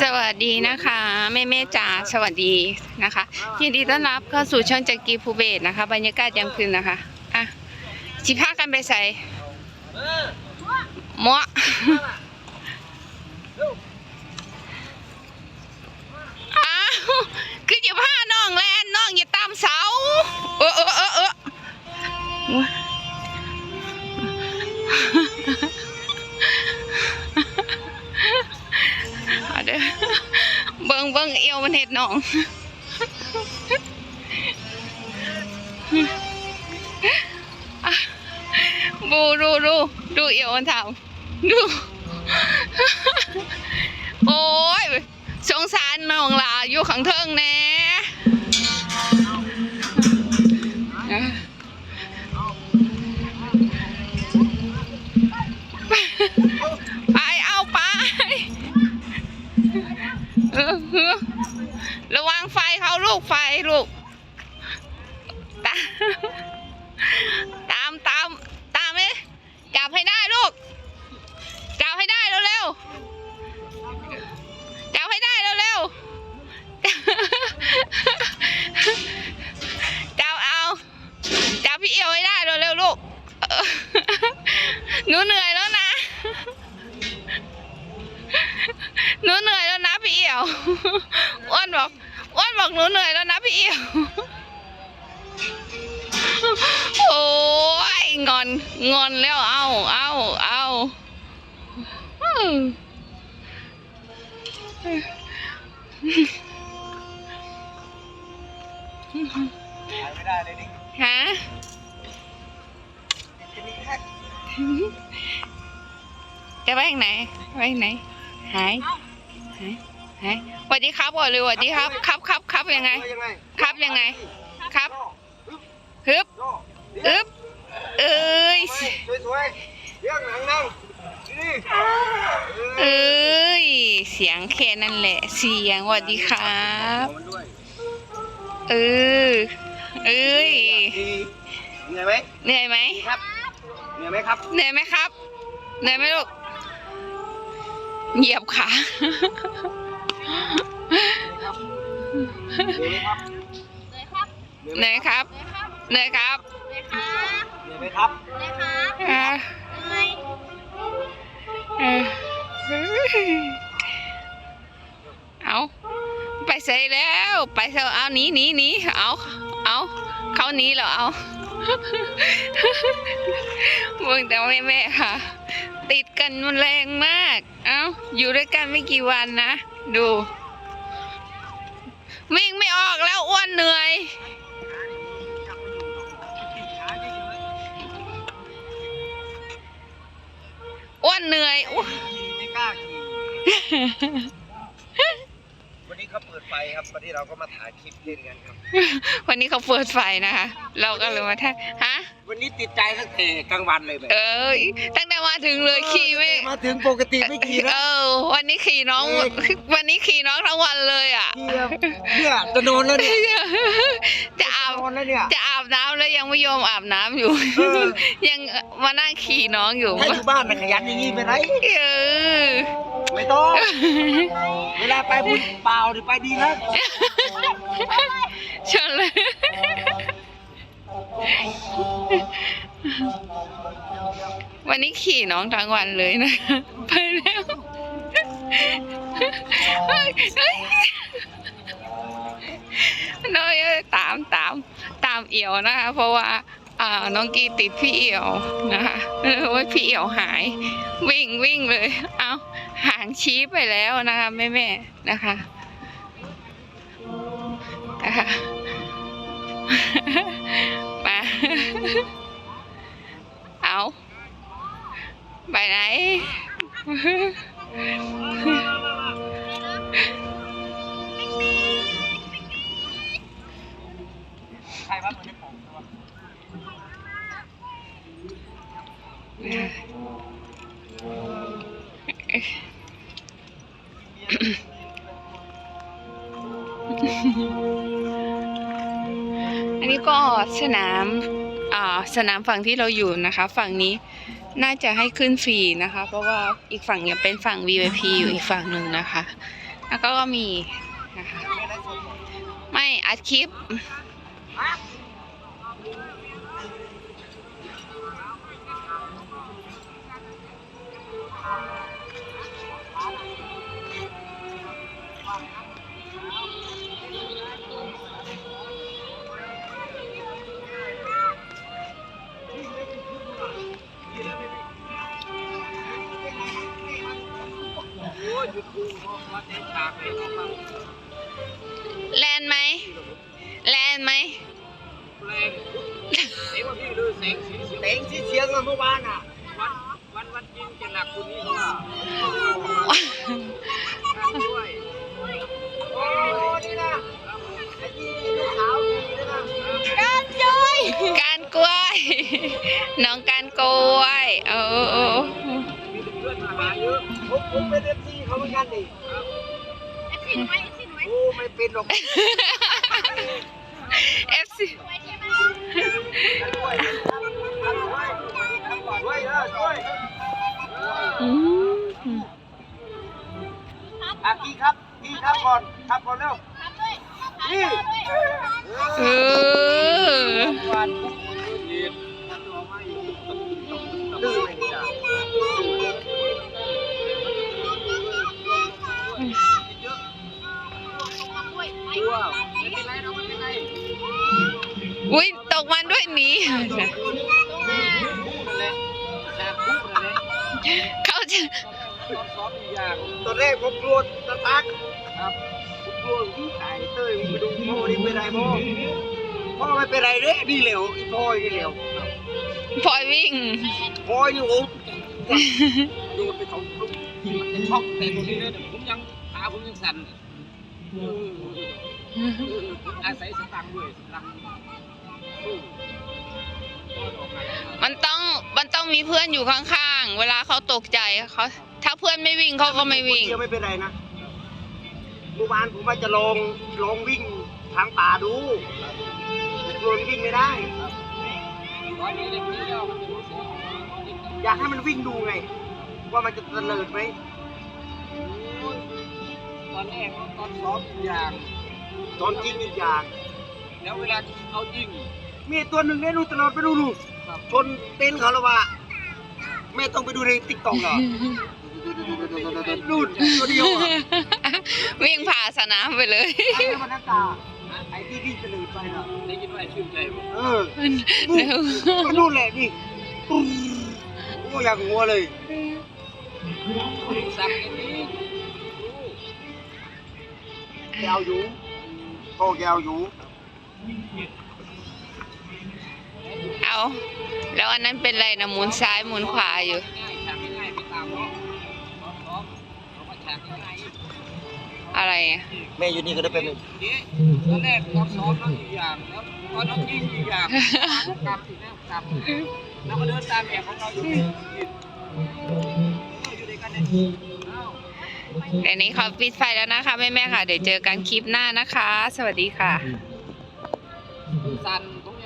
สวัสดีนะคะแม่แม่จ๋าสวัสดีนะคะยินดีต้อนรับเข้าสู่ช่องจักรีภูเบศนะคะ บรรยากาศยามคืนนะคะอะชิพากันไปใส่หมออ้ งเบิ่งเอวมันเห็ดน้องบูดูดูดูเอียวมันทำดู โอ้ยสงสารน้องลาอยู่ขังเทิงแน่ ลูกไฟลูก ตาตามตามตามไหมจับให้ได้ลูก จับให้ได้เร็วๆ หนูเหนื่อยแล้วนะพี่เอียวโอ้ยงอน งอนแล้วเอาเอาเอาไม่ได้เลยนี่ฮะจะมีแค่จะไปทางไหนไปทางไหนหายหายหายสวัสดีครับก่อนเลยสวัสดีครับ ครับครับครับยังไงยังไง ครับยังไง ครับโย่ฮึบโย่อึบเอ้ยสวยสวยเรื่องหนังนั่งนี่เอ้ย เสียงแค่นั้นแหละ เสียงสวัสดีครับมันด้วยเออ เอ้ยดีเหนื่อยไหมเหนื่อยไหมดีครับ เหนื่อยไหมครับ เหนื่อยไหมครับ เหนื่อยไหมลูก เหยียบขา เหนื่อยไหมครับเหนื่อยครับเหนื่อยครับเหนื่อยไหมครับอ่าเออเอาไปใส่แล้ว ไปเถอะเอาหนีหนีหนีเอาเอาเขาหนีเหรอเอาเบิ่งแต่แม่แม่ๆค่ะ ติดกันมันแรงมาก เอาอยู่ด้วยกันไม่กี่วันนะ ดู วิ่งไม่ออกแล้วอ้วนเหนื่อย อ้วนเหนื่อยอุ๊ยไม่กล้าขี่วันนี้เขาเปิดไฟครับวันนี้เราก็มาถ่ายคลิปเล่นกันครับ วันนี้เขาเปิดไฟนะคะ เราก็เลยมาท่าฮะ วันนี้ติดใจตั้งแต่กลางวันเลยแบบเอ้ยตั้งแต่มาถึงเลยขี่ไม่ มาถึงปกติไม่ขี่เอนะอวันนี้ขี่น้อง เออ วันนี้ขี่น้องทั้งวันเลยอะ ขี่แบบเนี่ยจะนอนแล้วเนี่ยจะอาบ นอนแล้วเนี่ย จะอาบน้ำแล้วยังไม่ยอมอาบน้ำอยู่ เออ ยังมานั่งขี่น้องอยู่ ถ้าอยู่บ้านนะขยันอย่างนี้ไปไหนเออ ไม่ต้อง เวลาไปบุญเปล่าหรือไปดีแล้วชนเลย วันนี้ขี่น้องทั้งวันเลยนะ ไปแล้วน้อยตามตามตามเอี่ยวนะคะ เพราะว่าน้องกีติดพี่เอี่ยวนะคะเออว่าพี่เอี่ยวหาย วิ่งวิ่งเลย เอาหางชี้ไปแล้วนะคะแม่แม่นะคะนะคะ ครว่ามันจะผมตัวอันนี้ก็สนามอ่าสนามฝั่งที่เราอยู่นะคะ ฝั่งนี้น่าจะให้ขึ้นฟรีนะคะ เพราะว่าอีกฝั่งยังเป็นฝั่ง VIP อยู่อีกฝั่งหนึ่งนะคะ แล้วก็มีนะคะ ไม่อัดคลิป โอ้ยหยุดดูมาเต็มฉากเลย เสียงว่าพี่ดูเสียงสีเสียงสีเสียงเมื่อวานอะวันวันวันจริงจะหนักคนนี้เขาว่าด้วยโอ้นี่นะไอ้ที่ลูกสาวดีนะการจอยการกล้วยน้องการกล้วยเออเออมีเพื่อนมาหาเยอะผมผมเป็นเอฟซีเขาเหมือนกันนี่เอฟซีไหมเอฟซีหนูไหมโอ้ไม่เป็นหรอกเอฟซี ออช่วยอะพี่ครับพี่ครับก่อนครับก่อนเร็วทำด้วยพี่เออ ซ้อมอีกอย่างตอนแรกผมกลัวตะตักครับผมกลัวที่ไก่เต้ยไปดูพ่อนี่เป็นไรพ่อพ่อไม่เป็นไรเด้ดีเหลวอีพ่อยนี่เหลวพลอยวิ่งพ่อยนี่โอ้โยนไปสองลูกมันจะช็อกแต่ตรงนี้เลยผมยังขาผมยังสั่นอาศัยสตังค์ด้วยสตังค์สู้มันต้องมันต้องมีเพื่อนอยู่ข้างๆ เวลาเขาตกใจเขา ถ้าเพื่อนไม่วิ่งเขาก็ไม่วิ่งคนเดียวไม่เป็นไรนะเมื่อวานผมว่าจะลองลองวิ่งทางป่าดูแต่กลัววิ่งไม่ได้ อยากให้มันวิ่งดูไง ว่ามันจะเตลิดไหมตอนแรกตอนซ้อมอีกอย่าง ตอนจริงอีกอย่าง แล้วเวลาเอาจริง มีตัวหนึ่งเนี่ยดูตลอดไปดูดูชนเต็นท์เขาแล้วว่าไม่ต้องไปดูในติ๊กต็อกหรอ ดูดตัวเดียวอะวิ่งผ่าสนามไปเลย ไอ้มันหน้าตาไอ้ที่วิ่งเตลิดไปน่ะได้ยินว่าชื่นใจเออเร็วก็นู่นแหละนี่ตุ้มโอ้อยากหัวเลยสั่งกันนี้แกวอยู่พ่อแกวอยู่เอา แล้วอันนั้นเป็นไรนะหมุนซ้ายหมุนขวาอยู่ ง่าย อะไรอะแม่อยู่นี่ก็ได้เป็นตอนแรกตอนซ้อมนั่งอีกอย่างแล้วตอนน้องยิงอีกอย่างกลับอีกแล้วกลับแล้วก็เดินตามแบบของเราอยู่อยู่ด้วยกันเนี่ยอ้าวเดี๋ยวนี้เขาปิดไฟแล้วนะคะแม่ๆค่ะ เดี๋ยวเจอกันคลิปหน้านะคะ สวัสดีค่ะ